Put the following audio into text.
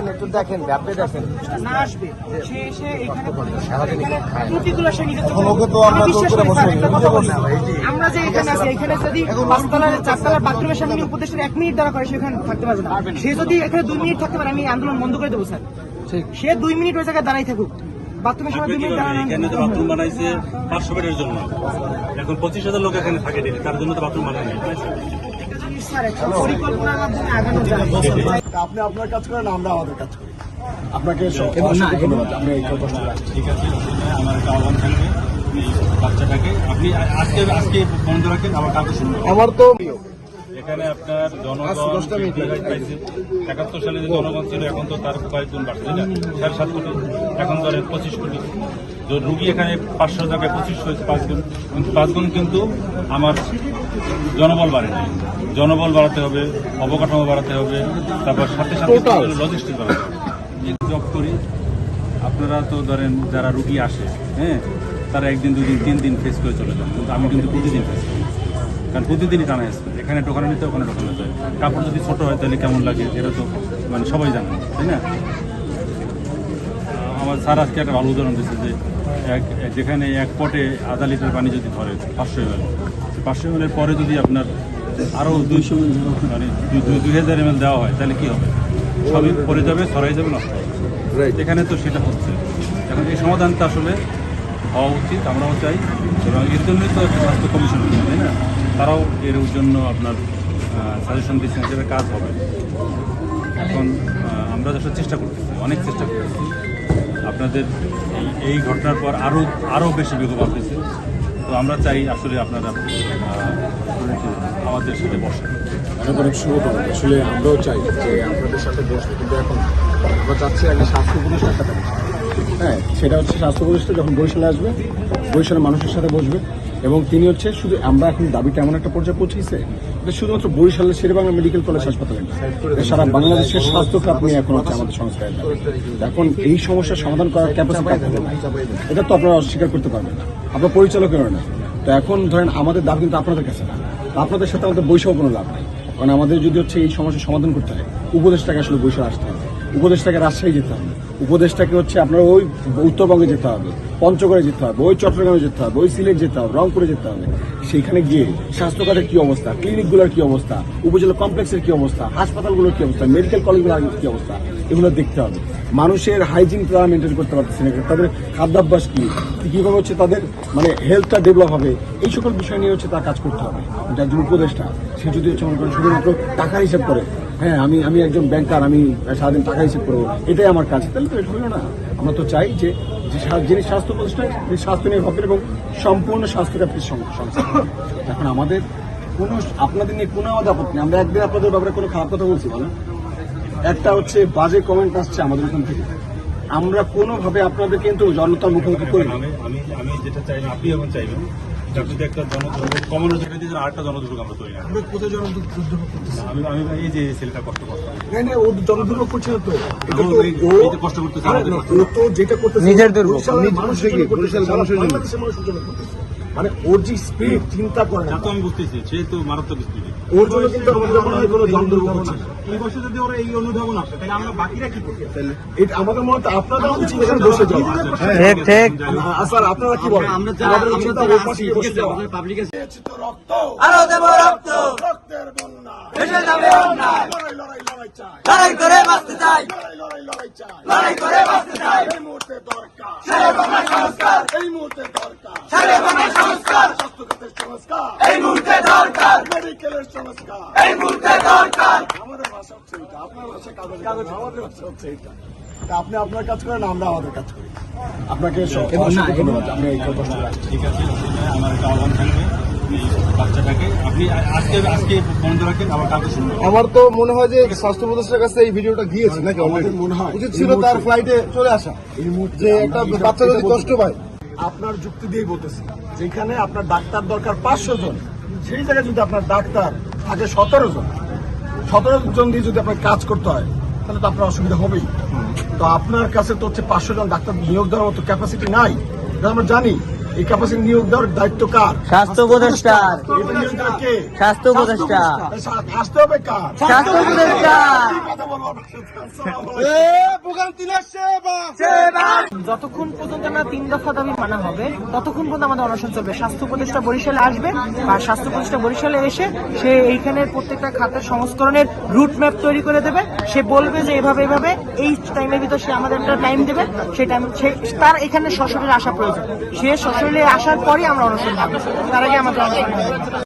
দেখেন একটু দেখেন দেখেন। না আসবে। সে এসে এখানে আমরা যে আছি যদি পাঁচতলার চারতলার বাথরুমের সামনে এক মিনিট দ্বারা করে সেখানে থাকতে পারবে না। সে যদি দুই মিনিট থাকতে পারে আমি আন্দোলন বন্ধ করে দেবো স্যার। সে দুই মিনিট ওই জায়গায় দাঁড়াই থাকুক। বাথরুমের সামনে দুই মিনিট এখানে তো বাথরুম বানাইছে পাঁচশো বেডের জন্য। এখন পঁচিশ হাজার লোক এখানে থাকে তার জন্য তো বাথরুম একটা পরিকল্পনার মাধ্যমে আগানো যায়। আপনি আপনার কাজ করেন আমরা আমাদের কাজ করি। আপনাকে আপনি এই কষ্ট ঠিক আছে আমার একটা আহ্বান থাকবে বাচ্চাটাকে আপনি আজকে আজকে বন্ধ রাখেন আবার কালকে শুনব আমার তো এখানে আপনার জনগণ পাইছে। একাত্তর সালে যে জনগণ ছিল এখন তো তার কয়েকজন বাড়ছে না সাড়ে সাত কোটি। এখন ধরেন পঁচিশ কোটি। তো রুগী এখানে পাঁচশো জায়গায় পঁচিশ হয়েছে পাঁচ গুণ। কিন্তু আমার জনবল বাড়েনি। জনবল বাড়াতে হবে অবকাঠামো বাড়াতে হবে তারপর সাথে সাথে লজিস্টিক বাড়াতে হবে। জব করি আপনারা তো ধরেন যারা রুগী আসে হ্যাঁ তারা একদিন দুদিন তিন দিন ফেস করে চলে যান। কিন্তু আমি কিন্তু প্রতিদিন ফেস করি। কারণ প্রতিদিনই টানা আসবে এখানে টোকানো নিতে ওখানে টোকানো নিতে হয়। কাপড় যদি ছোটো হয় তাহলে কেমন লাগে? এটা তো মানে সবাই জানে তাই না? আমার স্যার আজকে একটা ভালো উদাহরণ দিচ্ছে যে এক যেখানে এক পটে আধা লিটার পানি যদি ধরে পাঁচশো এম পাঁচশো এম পরে যদি আপনার আরও দুইশো মানে দুই- হাজার এম দেওয়া হয় তাহলে কি হবে? সবই পরে যাবে সরাই যাবে নষ্ট হবে এখানে তো সেটা হচ্ছে। এখন এই সমাধানটা আসলে হওয়া উচিত আমরাও চাই। এবং এর জন্যই তো একটা স্বাস্থ্য কমিশন তাই না? তারাও এর জন্য আপনার সাজেশন দিচ্ছেন হিসেবে কাজ হবে। এখন আমরা আসলে চেষ্টা করতেছি অনেক চেষ্টা করতেছি। আপনাদের এই ঘটনার পর আরও আরও বেশি বিক্ষোভ আসতেছে। তো আমরা চাই আসলে আপনারা আমাদের সাথে বসেন। অনেক অনেক শুভকামনা আসলে আমরাও চাই যে আপনাদের সাথে বসবো, কিন্তু এখন আমরা চাচ্ছি আগে স্বাস্থ্য বসবো। হ্যাঁ সেটা হচ্ছে স্বাস্থ্য উপদেষ্টা যখন বরিশালে আসবে, বরিশালের মানুষের সাথে বসবে। এবং তিনি হচ্ছে শুধু আমরা এখন দাবিটা এমন একটা পর্যায়ে পৌঁছেছে শুধুমাত্র বরিশালের শেরেবাংলা মেডিকেল কলেজ হাসপাতালে সারা বাংলাদেশের স্বাস্থ্য খাত নিয়ে এখন হচ্ছে আমাদের সংস্কার এখন এই সমস্যার সমাধান করার ক্যাপাসিটি এটা তো আপনারা অস্বীকার করতে পারবেন না। আপনার পরিচালকেরও না তো এখন ধরেন আমাদের দাবি কিন্তু আপনাদের কাছে না। আপনাদের সাথে আমাদের বৈষম্য কোনো লাভ নাই। কারণ আমাদের যদি হচ্ছে এই সমস্যার সমাধান করতে হয় উপদেশটাকে আসলে বৈশাখ আসতে হবে। উপদেশটাকে রাজশাহী যেতে হবে। উপদেশটাকে হচ্ছে আপনার ওই উত্তরবঙ্গে যেতে হবে, পঞ্চগড়ে যেতে হবে, ওই চট্টগ্রামে যেতে হবে, ওই সিলেট যেতে হবে, রংপুরে যেতে হবে। সেইখানে গিয়ে স্বাস্থ্যখাতের কি অবস্থা, ক্লিনিকগুলোর কি অবস্থা, উপজেলা কমপ্লেক্সের কি অবস্থা, হাসপাতালগুলোর কি অবস্থা, মেডিকেল কলেজগুলোর কি অবস্থা, এগুলো দেখতে হবে। মানুষের হাইজিন তারা মেনটেন করতে পারতেছে না। তাদের খাদ্যাভ্যাস কি, কীভাবে হচ্ছে তাদের মানে হেলথটা ডেভেলপ হবে, এই সকল বিষয় নিয়ে হচ্ছে তার কাজ করতে হবে। যার জন্য উপদেশটা সে যদি হচ্ছে মনে করেন শুধুমাত্র টাকা হিসেব করে হ্যাঁ আমি আমি একজন ব্যাংকার আমি সারাদিন টাকা হিসেব করব। এটাই আমার কাজ। তাহলে তো এটা হলো না। আমরা তো চাই যে যিনি স্বাস্থ্য প্রতিষ্ঠান স্বাস্থ্য নিয়ে ভাবেন এবং সম্পূর্ণ স্বাস্থ্য ব্যাপ্তির সং- সংস্থা এখন আমাদের কোনো, আপনাদের নিয়ে কোনো আমাদের আপত্তি নেই। আমরা একদিন আপনাদের ব্যাপারে কোনো খারাপ কথা বলছি, বলেন। একটা হচ্ছে, বাজে কমেন্ট আসছে আমাদের ওখান থেকে। আমরা কোনোভাবে আপনাদের কিন্তু জনতার মুখোমুখি করি আমি আমি যেটা চাই আপনি এখন চাইবেন এটা যদি একটা জনদুর্ভোগ কমানোর জায়গা দিয়ে আরেকটা জনদুর্ভোগ আমরা তৈরি না আমরা কোথায় জনদুর্ভোগ করতেছি? আমি আমি এই যে ছেলেটা কষ্ট কষ্ট না না ও জনদুর্ভোগ করছে না তো। এটা কষ্ট করতেছে। ও যেটা করতেছে নিজের দুর্ভোগ, মানুষের জন্য। মানে ওর যে স্পিড চিন্তা করে না তো আমি বুঝতেছি সে তো মারাত্মক স্পিডে ওর জন্য কিন্তু আমাদের মনে হয় কোনো জনদুর্ভোগ হচ্ছে না। এই বয়সে যদি ওরা এই অনুধাবন আসে তাহলে আমরা বাকিরা কি করতে এটা আমাদের মনে হয় আপনাদের উচিত এখানে বসে যাওয়া। ঠিক ঠিক। স্যার আপনারা কি বলেন? আমাদের উচিত ওই পাশে গিয়ে বসে যাওয়া। আরও দেব রক্ত। রক্তের বন্যা ভেসে যাবে অন্যায় লড়াই লড়াই লড়াই চাই। লড়াই করে বাঁচতে চাই। লড়াই লড়াই লড়াই চাই। লড়াই করে বাঁচতে চাই। এই মুহূর্তে দরকার ছেলে বাংলা সংস্কার এই মুহূর্তে দরকার ছেলে বাংলা সংস্কার স্বাস্থ্যখাতের সংস্কার এই মুহূর্তে দরকার মেডিকেলের সংস্কার এই মুহূর্তে দরকার আমাদের ভাষা হচ্ছে এটা আপনার ভাষা কাগজ কাগজ আমাদের ভাষা হচ্ছে এটা তা আপনি আপনার কাজ করেন আমরা আমাদের কাজ করি। আপনাকে আপনি এই কষ্ট ঠিক আছে আমার একটা আহ্বান থাকবে তো মনে হয় যে স্বাস্থ্য উপদেষ্টার কাছে এই ভিডিওটা গিয়েছে নাকি আমাদের মনে হয় উচিত ছিল তার ফ্লাইটে চলে আসা এই মুহূর্তে যে একটা বাচ্চা যদি কষ্ট পায়। আপনার যুক্তি দিয়েই বলতেছি যেখানে আপনার ডাক্তার দরকার পাঁচশো জন সেই জায়গায় যদি আপনার ডাক্তার থাকে সতেরো জন সতেরো জন দিয়ে যদি আপনার কাজ করতে হয় তাহলে তো আপনার অসুবিধা হবেই। তো আপনার কাছে তো হচ্ছে পাঁচশো জন ডাক্তার নিয়োগ দেওয়ার মতো ক্যাপাসিটি নাই। আমরা জানি এই ক্যাপাসিটি নিয়োগ দেওয়ার দায়িত্ব কার? স্বাস্থ্য কে? স্বাস্থ্য উপদেষ্টা। আসতে হবে কার? স্বাস্থ্য উপদেষ্টা। যতক্ষণ পর্যন্ত না তিন দফা দাবি মানা হবে ততক্ষণ পর্যন্ত আমাদের অনশন চলবে। স্বাস্থ্য উপদেষ্টা বরিশালে আসবে আর স্বাস্থ্য উপদেষ্টা বরিশালে এসে সে এইখানের প্রত্যেকটা খাতের সংস্করণের রুট ম্যাপ তৈরি করে দেবে। সে বলবে যে এভাবে এভাবে এই টাইমের ভিতর সে আমাদের একটা টাইম দেবে। সেই টাইম তার এখানে সশরীরে আসা প্রয়োজন। সে সশরীরে আসার পরে আমরা থাকব তার আগে আমাদের অনশন থাকবে না।